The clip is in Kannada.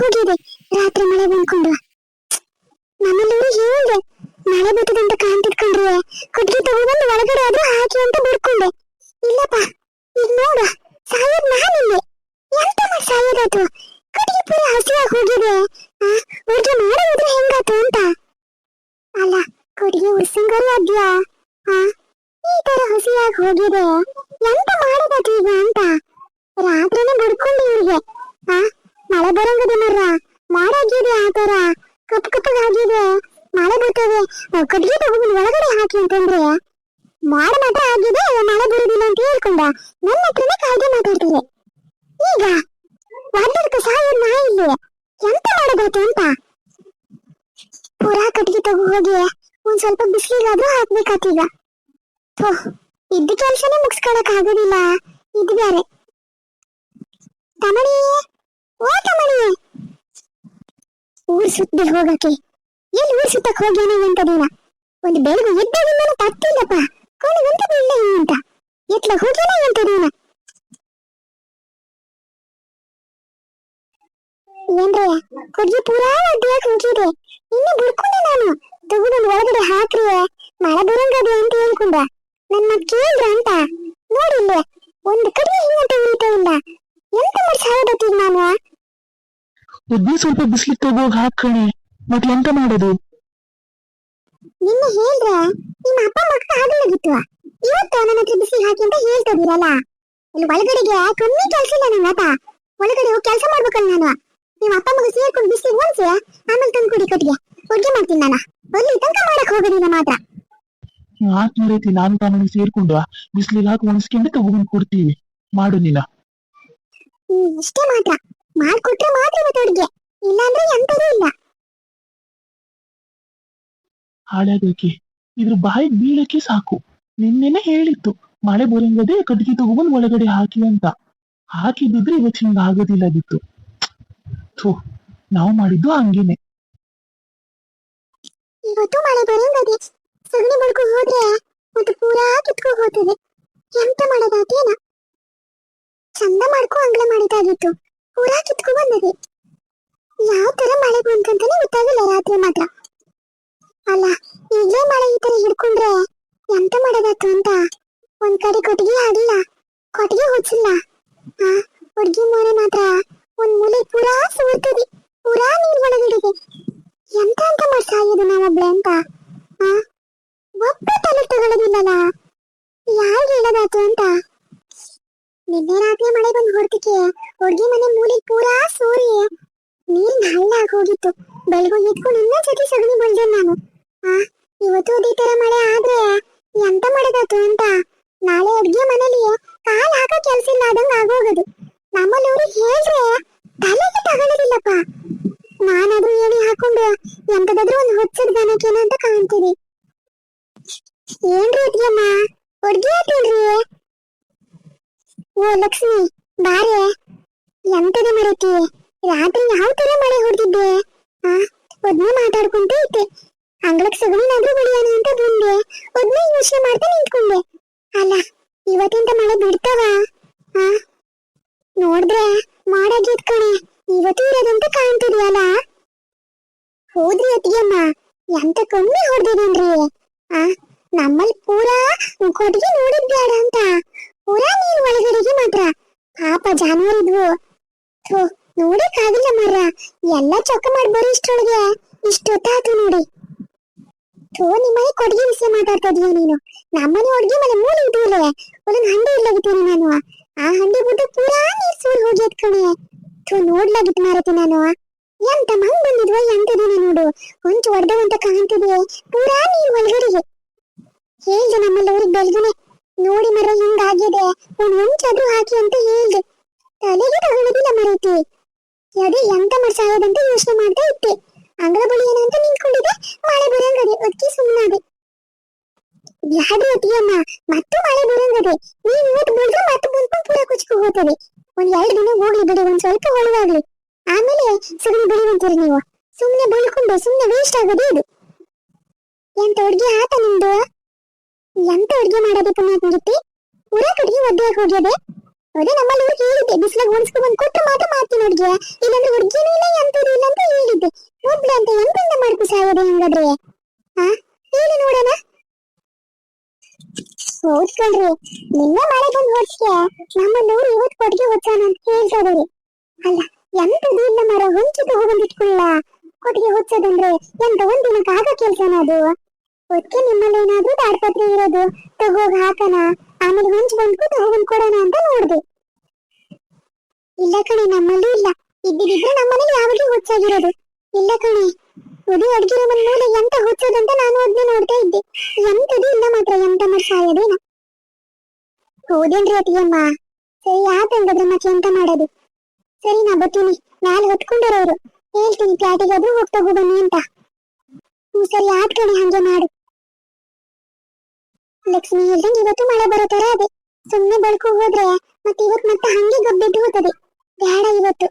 ಹೋಗಿದೆ. ರಾತ್ರಿ ಮಳೆ ಬಂದ್ಕೊಂಡು. ನಮ್ಮಲ್ಲಿ ಹೇಳಿದೆ ಮಳೆ ಬರ್ತದಂತ ಕಾಣ್ತಿದ್ಕೊಂಡ್ರೆ. ಕಟ್ಗೆ ತಗೊಂಡ್ಬಂದು ಒಳಗಡೆ ಆದ್ರೂ ಹಾಕಿ ಅಂತ ಬಿಡ್ಕೊಂಡೆ. ಇಲ್ಲಪ್ಪ, ಈಗ ನೋಡ. ಸಾಯೋದ್ ನಾನಿಲ್ಲಿ. ಎಂತ ಮಾಡಿ ಸಾಯೋದಾತು ಕಟ್ಗೆ ಪೂರ ಹಸಿಯಾಗಿ ಹೋಗಿದೆ. ಅಡ್ಗೆ ಮಾಡಿದ್ರೆ ಹೆಂಗಾತು ಅಂತ. ಅಲ್ಲ ಕಟ್ಗೆ ಉರ್ಸಂಗರಿ ಅದ್ಯಾ? ಈ ತರ ಹಸಿಯಾಗಿ ಹೋಗಿದೆ. ಎಂತ ಮಾಡೋದಾತು ಈಗ ಅಂತ? ರಾತ್ರಿನೇ ಬಿಡ್ಕೊಂಡು ಇವ್ರಿಗೆ. ಆ ಮಳೆ ಬರಂಗದೆ ಮರ್ರ. ಮಾಡಾಗಿದೆ ಆತರ ಕಪ್ ಕಪ್ಪು ಕಪ್ಪಗಾಗಿದೆ ಮಳೆ ಬರ್ತದೆ. ಕಟ್ಟಿಗೆ ತಗೊಂಡು ಒಳಗಡೆ ಹಾಕಿ ಅಂತಂದ್ರೆ. ಮಾಡ ಮಾತ್ರ ಆಗಿದೆ ಮಳೆ ಬರುದಿಲ್ಲ ಅಂತ ಹೇಳ್ಕೊಂಡ. ನನ್ನ ಹತ್ರನೇ ಕಾಯ್ದೆ ಮಾತಾಡ್ತಾರೆ ಈಗ ಒಂದಕ್ಕೆ ಸಾಯೋದ್ ನಾ ಇಲ್ಲಿ. ಎಂತ ಮಾಡಬೇಕು ಅಂತ? ಪುರಾ ಕಟ್ಟಿಗೆ ತಗೋ ಹೋಗಿ. ಒಂದ್ ಸ್ವಲ್ಪ ಬಿಸಿಲಿಗಾದ್ರೂ ಹಾಕ್ಬೇಕಾತೀಗ ಇದ್ದ ಕೆಲ್ಸನೇ ಮುಗಿಸ್ಕೊಳಕ್ ಆಗೋದಿಲ್ಲ. ಇದು ಬೇರೆ ತಮಣಿ ಓ ತಮಣಿ ಊರ್ ಸುತ್ತಿ ಹೋಗಕ್ಕೆ. ಎಲ್ಲಿ ಊರ್ ಸುತ್ತಕ್ ಹೋಗ್ಯಾನ ಎಂತದೇನ ಒಂದು ಬೆಳಗ್ಗೆ ಎದ್ದಾಗಿಂದನೂ ತತ್ತಿಲ್ಲಪ್ಪ ಕೊನೆಗಂತ ಇಲ್ಲ ಅಂತ. ಎತ್ಲ ಹೋಗ್ಯಾನ ಎಂತದೇನ ಏನ್ರಿ ಕುಡ್ಗಿ ಪೂರಾ ಅಡ್ಡಿಯಾಗಿ ಹೋಗಿದೆ ಇನ್ನು ಬಿಡ್ಕೊಂಡೆ ನಾನು. ತಗೊಂಡು ಒಳಗಡೆ ಹಾಕ್ರಿ ಮಳೆ ಬರಂಗದೆ ಅಂತ ಹೇಳ್ಕೊಂಡ ನನ್ನ ಕೇಳಿದ್ರ ಅಂತ. ನೋಡಿಲ್ಲ ಒಂದು ಕಡೆ ಹಿಂಗಂತ ಉಳಿತಾ ಇಲ್ಲ. ಎಂತ ಮಾಡಿ ಸಾಯೋದತ್ತೀಗ ನಾನು? ಒದ್ದೆ ಸ್ವಲ್ಪ ಬಿಸಿಲಿಗೆ ತಗೋಗ್ ಹಾಕಣೆ ಮತ್ತೆ ಎಂತ ಮಾಡೋದು? ನಿನ್ನೆ ಹೇಳ್ರ ನಿಮ್ಮ ಅಪ್ಪ ಮಕ್ಕ ಆಗಲಾಗಿತ್ತು ಇವತ್ತು ನನ್ನ ಹತ್ರ ಹಾಕಿ ಅಂತ ಹೇಳ್ತಿದ್ದೀರಲ್ಲ ಇಲ್ಲಿ ಒಳಗಡೆಗೆ ಕಮ್ಮಿ ಕೆಲಸ ಇಲ್ಲ ನನ್ನ ಆತ ಒಳಗಡೆ ಹೋಗಿ ಕೆಲಸ ಮಾಡ್ಬೇಕಲ್ಲ ನಾನು. ನಿಮ್ಮ ಅಪ್ಪ ಮಗ ಸೇರ್ಕೊಂಡು ಬಿಸಿ ಒನ್ಸಿ ಆಮೇಲೆ ತಂದು ಕುಡಿ ಕಟ್ಟಿಗೆ. ಅಡ್ಗೆ ಮಾಡ್ತೀನಿ ನಾನು. ಅಲ್ಲಿ ತನಕ ಮಾಡಕ್ ಹೋಗೋದಿಲ್ಲ ಮಾತ್ರ. ಆತ್ ಮರೈತಿ ನಾನು ತಾನು ಸೇರ್ಕೊಂಡು ಬಿಸಿಲಿಗೆ ಹಾಕಿ ಒಣಸ್ಕೊಂಡು ತಗೊಂಡ್ ಕೊಡ್ತೀವಿ ಮಾಡು ನೀನ. ಇಷ್ಟೇ ಮಾತ್ರ. ಮಾಡ್ಕೊಟ್ರೆ ಮಾತ್ರ ಇವತ್ತು ಅಡ್ಗೆ. ಇಲ್ಲಾಂದ್ರೆ ಎಂತದೂ ಇಲ್ಲ. ಹಾಳಾಗಕ್ಕೆ ಇದ್ರ ಬಾಯಿ ಬೀಳಕ್ಕೆ ಸಾಕು. ನಿನ್ನೆನೆ ಹೇಳಿತ್ತು ಮಳೆ ಬರಂಗದೆ ಕಟ್ಗೆ ತಗೊಂಡ್ ಒಳಗಡೆ ಹಾಕಿ ಅಂತ. ಹಾಕಿದ್ರೆ ಇವತ್ತು ಹಿಂಗ ಆಗೋದಿಲ್ಲದಿತ್ತು ಬಿತ್ತು ನಾವು ಮಾಡಿದ್ದು ಹಂಗೇನೆ. ಇವತ್ತು ಮಳೆ ಬರಂಗದೆ ಸಗಣಿ ಬಡ್ಕೊ ಹೋದ್ರೆ ಮತ್ತೆ ಪೂರಾ ಕಿತ್ಕೊ ಹೋಗ್ತದೆ. ಎಂತ ಮಾಡೋದಾತೇನ ಚಂದ ಮಾಡ್ಕೊ ಅಂಗ್ಲ ಮಾಡಿದಾಗಿತ್ತು ಪೂರಾ ಕಿತ್ಕೊಂಡ್ ಬಂದದೆ ಯಾವ ತರ ಮಳೆ ಬಂತಂತಾನೆ ಗೊತ್ತಾಗಿಲ್ಲ ರಾತ್ರಿ ಮಾತ್ರ. ಅಲ್ಲ, ಈಗಲೇ ಮಳೆ ಈ ತರ ಹಿಡ್ಕೊಂಡ್ರೆ ಎಂತ ಮಾಡೋದಾತು ಅಂತ ಒಂದ್ ಕಡೆ ಕೊಟ್ಟಿಗೆ ಆಗಿಲ್ಲ ಕೊಟ್ಟಿಗೆ ಹೊಚ್ಚಿಲ್ಲ ಆ, ಹುಡ್ಗಿ ಮೋನೆ ಮಾತ್ರ ಒಂದ್ ಮೂಲೆ ಪೂರಾ ಸೋರ್ತದೆ, ಪೂರಾ ನೀರ್ ಒಳಗಡೆಗೆ ಎಂತ ಅಂತ ಮಾಡಿ ಸಾಯೋದು ನಾವೊಬ್ಳೆ ಅಂತ? ಆ, ಒಬ್ಬ ತಲೆ ತಗೊಳ್ಳೋದಿಲ್ಲಲ್ಲ ಯಾರು ಹೇಳೋದಾತು ಅಂತ? ನಿನ್ನೆ ರಾತ್ರಿ ಮಳೆ ಬಂದು ಹೊರತಕ್ಕೆ ಹುಡುಗಿ ಮನೆ ಮೂಲೆ ಪೂರಾ ಸೋರಿ ನೀರ್ ಹಳ್ಳ ಹೋಗಿತ್ತು. ಬೆಳಗು ಎತ್ಕೊಂಡು ನಿನ್ನ ಜೊತೆ ಸಗಣಿ ಬಳ್ದೆ ನಾನು. ಆ, ಇವತ್ತು ಅದೇ ತರ ಮಳೆ ಆದ್ರೆ ಎಂತ ಮಾಡೋದಾತು ಅಂತ? ನಾಳೆ ಅಡ್ಗೆ ಮನೇಲಿ ಕಾಲ್ ಹಾಕ ಕೆಲ್ಸ ಇಲ್ಲ, ಆದಂಗ ಆಗೋಗದು. ನಮ್ಮಲ್ಲಿ ಅವ್ರಿಗೆ ಹೇಳ್ರೆ ತಲೆಗೆ ತಗೊಳ್ಳೋದಿಲ್ಲಪ್ಪ ನಾನಾದ್ರೂ ಏಣಿ ಹಾಕೊಂಡು ಎಂತದಾದ್ರೂ ಒಂದು ಹೊಚ್ಚದ ಗಣಕೇನ ಅಂತ ಕಾಣ್ತೀವಿ. ಏನ್ರಿ ಅದ್ಯಮ್ಮ? ಅಡ್ಗೆ ಆತೇನ್ರಿ ಓ, ಲಕ್ಷ್ಮಿ, ಬಾರೆ. ಎಂತದ ಮರತಿ. ರಾತ್ರಿ ಯಾವ ತರ ಮಳೆ ಹೊಡೆದಿದ್ದೆ? ಆ ಒದ್ನೆ ಮಾತಾಡ್ಕೊಂತ ಇದ್ದೆ. ಅಂಗಳಕ್ ಸಗಣಿನಾದ್ರೂ ಬಡಿಯೋಣ ಅಂತ ಬಂದೆ. ಒದ್ನೆ ಯೋಚನೆ ಮಾಡ್ತಾ ನಿಂತ್ಕೊಂಡೆ. ಅಲ್ಲ ಇವತ್ತಿಂದ ಮಳೆ ಬಿಡ್ತಾವ? ಆ, ನೋಡಿದ್ರೆ ಮಾಡಾಗಿದ್ ಕಣೆ. ಇವತ್ತು ಇರೋದಂತ ಕಾಣ್ತಿದ್ಯಲ್ಲ? ಹೋದ್ರಿ ಅತ್ತಿಗೆಮ್ಮ ಎಂತ ಕಮ್ಮಿ ಹೊಡೆದಿದ್ದೀನ್ರಿ ಆ, ನಮ್ಮಲ್ಲಿ ಪೂರಾ ಕೊಟ್ಟಿಗೆ ನೋಡಿದ್ ಬೇಡ ಅಂತ. ಪೂರಾ ನೀರ್ ಒಳಗಡೆಗೆ ಮಾತ್ರ. ಪಾಪ ಜಾನುವಾರಿದ್ವು. ಥೋ ನೋಡಕ್ಕಾಗಿಲ್ಲ ಮರ ಎಲ್ಲ ಚೊಕ್ಕ ಮಾಡಿ ಬರೋ ಇಷ್ಟೊಳಗೆ ಇಷ್ಟೊತ್ತಾತು ನೋಡಿ. ಥೋ ನಿಮ್ಮನೆ ಕೊಡುಗೆ ವಿಷಯ ಮಾತಾಡ್ತಾ ನೀನು. ನಮ್ಮನೆ ಹುಡುಗಿ ಮನೆ ಮೂಲ ಇದ್ದೀಲೆ ಒಂದೊಂದು ಹಂಡಿ ಇರ್ಲಾಗಿತ್ತೀನಿ ನಾನು. ಆ ಹಂಡಿ ಬಿಟ್ಟು ಪೂರಾ ನೀರ್ ಸೂರ್ ಹೋಗಿ ಕಣೆ. ಥೋ, ನೋಡ್ಲಾಗಿತ್ತು ಮಾರತಿ ನಾನು. ಎಂತ ಮಂಗ್ ಬಂದಿದ್ವ ಎಂತದಿನ ನೋಡು. ಹೊಂಚು ಹೊಡೆದವಂತ ಕಾಣ್ತಿದೆ ಪೂರಾ ನೀರ್ ಒಳಗಡೆಗೆ. ಹೇಳ್ದೆ ನಮ್ಮಲ್ಲಿ ಅವ್ರಿಗೆ ಬೆಳ್ಗುನೆ ನೋಡಿ ಮರ, ಹಿಂಗಾಗಿದೆ. ಒಂದ್ ಹೊಂಚಾದ್ರೂ ಹಾಕಿ ಅಂತ ಹೇಳ್ದೆ. ತಲೆಗೆ ತಗೊಳ್ಳೋದಿಲ್ಲ ಮರೈತಿ. ಅದೇ ಎಂತ ಮಾಡಿ ಸಾಯೋದಂತ ಯೋಚನೆ ಮಾಡ್ತಾ ಇತ್ತೆ ಅಂಗಳ ಬಳಿ ಏನಂತ ನಿಂತ್ಕೊಂಡಿದ್ದೆ. ಮಳೆ ಬರಂಗದೆ ಅದಕ್ಕೆ ಸುಮ್ಮನಾದೆ ಯಾಡ್ರಿ ಅತ್ತಿಯಮ್ಮ? ಮತ್ತು ಮಳೆ ಬರಂಗದೆ. ನೀನ್ ಇವತ್ತು ಬಿಡ್ರೆ ಮತ್ತೆ ಬಂದ್ಕೊಂಡು ಪೂರ ಕುಚ್ಕೊ ಹೋಗ್ತದೆ. ಒಂದ್ ಎರಡು ದಿನ ಹೋಗ್ಲಿ ಬಿಡಿ, ಒಂದ್ ಸ್ವಲ್ಪ ಹೊಳವಾಗ್ಲಿ. ಆಮೇಲೆ ಸಗಣಿ ಬೆಳಿವಂತೀರಿ ನೀವು. ಸುಮ್ಮನೆ ಬಳ್ಕೊಂಡು ಸುಮ್ಮನೆ ವೇಸ್ಟ್ ಆಗೋದು ಇದು. ಎಂತ ಅಡ್ಗೆ ಆತ ನಿಮ್ದು ಎಂತ ಅಡ್ಗೆ ಮಾಡೋದು ಪುಣ್ಯಾತ್ಮಗಿತ್ತಿ ಪೂರಾ ಕಡ್ಗೆ ಒದ್ದೆ ಹೋಗ್ಯದೆ? ಅದೇ ನಮ್ಮಲ್ಲಿ ಹುಡುಗಿ ಹೇಳಿದ್ದೆ, ಬಿಸಿಲಾಗ ಒಣಸ್ಕೊಂಡ್ ಬಂದು ಕೊಟ್ಟು ಮಾತ್ರ ಮಾಡ್ತೀನಿ ಅಡ್ಗೆ. ಇಲ್ಲಂದ್ರೆ ಹುಡುಗಿನೂ ಇಲ್ಲ, ಎಂತದೂ ಇಲ್ಲ ಅಂತ ಹೇಳಿದ್ದೆ. ಒಬ್ಳೆ ಅಂತ ಎಂತಿಂದ ಮಾಡ್ಕೊ ಸಾಯೋದೆ ಹಂಗಾದ್ರೆ? ಹಾ ಹೇಳಿ ನೋಡೋಣ. ಹೌದ್ ಕಣ್ರಿ, ನಿನ್ನೆ ಮಳೆ ಬಂದ್ ಹೊಡ್ಸ್ಕೆ ನಮ್ಮಲ್ಲೂರು ಇವತ್ತು ಕೊಟ್ಟಿಗೆ ಹೊಚ್ಚಾನ ಅಂತ ಹೇಳ್ತಾ ಇದಾರೆ. ಅಲ್ಲ ಎಂತದೂ ಇಲ್ಲ ಮರ ಹೊಂಚಿ ಹೋಗಂದಿಟ್ಕೊಳ್ಳ ಕೊಟ್ಟಿಗೆ ಹೊಚ್ಚೋದಂದ್ರೆ ಎಂತ ಒಂದಿನಕ್ಕೆ ಆಗ ಕೆಲ್ಸನ ಅದು? ಒಟ್ಟಿಗೆ ನಿಮ್ಮಲ್ಲಿ ಏನಾದ್ರೂ ತಾಡ್ಪತ್ರೆ ಇರೋದು, ತಗೋಗ್ ಹಾಕನ? ಆಮೇಲೆ ಹೊಂಚ್ ಬಂದ್ಕು ತಗೊಂಡ್ ಕೊಡೋಣ ಅಂತ ನೋಡ್ದೆ. ಇಲ್ಲ ಕಣೆ, ನಮ್ಮಲ್ಲೂ ಇಲ್ಲ. ಇದ್ದಿದ್ರೆ ನಮ್ಮನೇಲಿ ಯಾವಾಗ್ಲೂ ಹುಚ್ಚಾಗಿರೋದು. ಇಲ್ಲ ಕಣೆ, ಉಡಿ ಅಡ್ಗಿರೋ ಮನ್ ಮೂಲೆ ಎಂತ ಹುಚ್ಚೋದಂತ ನಾನು ಅದನ್ನ ನೋಡ್ತಾ ಇದ್ದೆ. ಎಂತದು ಇಲ್ಲ ಮಾತ್ರ, ಎಂತ ಮರ್ ಸಾಯೋದೇನ? ಹೌದೇನ್ರಿ ಅತಿಯಮ್ಮ ಸರಿ ಆತಂಗದ್ರೆ ಮತ್ತೆ ಎಂತ ಮಾಡೋದು? ಸರಿ, ನಾ ಬರ್ತೀನಿ ಮ್ಯಾಲೆ ಹೊತ್ಕೊಂಡಾರವ್ರು ಹೇಳ್ತೀನಿ ಪ್ಲಾಟಿಗಾದ್ರೂ ಹೋಗ್ತಾ ಬನ್ನಿ ಅಂತ. ಹ್ಞೂ ಸರಿ, ಆತ್ ಕಣೆ, ಹಂಗೆ ಮಾಡು. ಲಕ್ಷ್ಮಿ ಹೇಳ್ದಂಗೆ ಇವತ್ತು ಮಳೆ ಬರೋ ತರ ಅದೇ ಸುಮ್ನೆ ಬೆಳ್ಕೊ ಹೋದ್ರೆ ಮತ್ತೆ ಇವತ್ತು ಮತ್ತೆ ಹಂಗೆ ಗಬ್ಬಿಟ್ಟು ಹೋಗ್ತದೆ ಬೇಡ ಇವತ್ತು.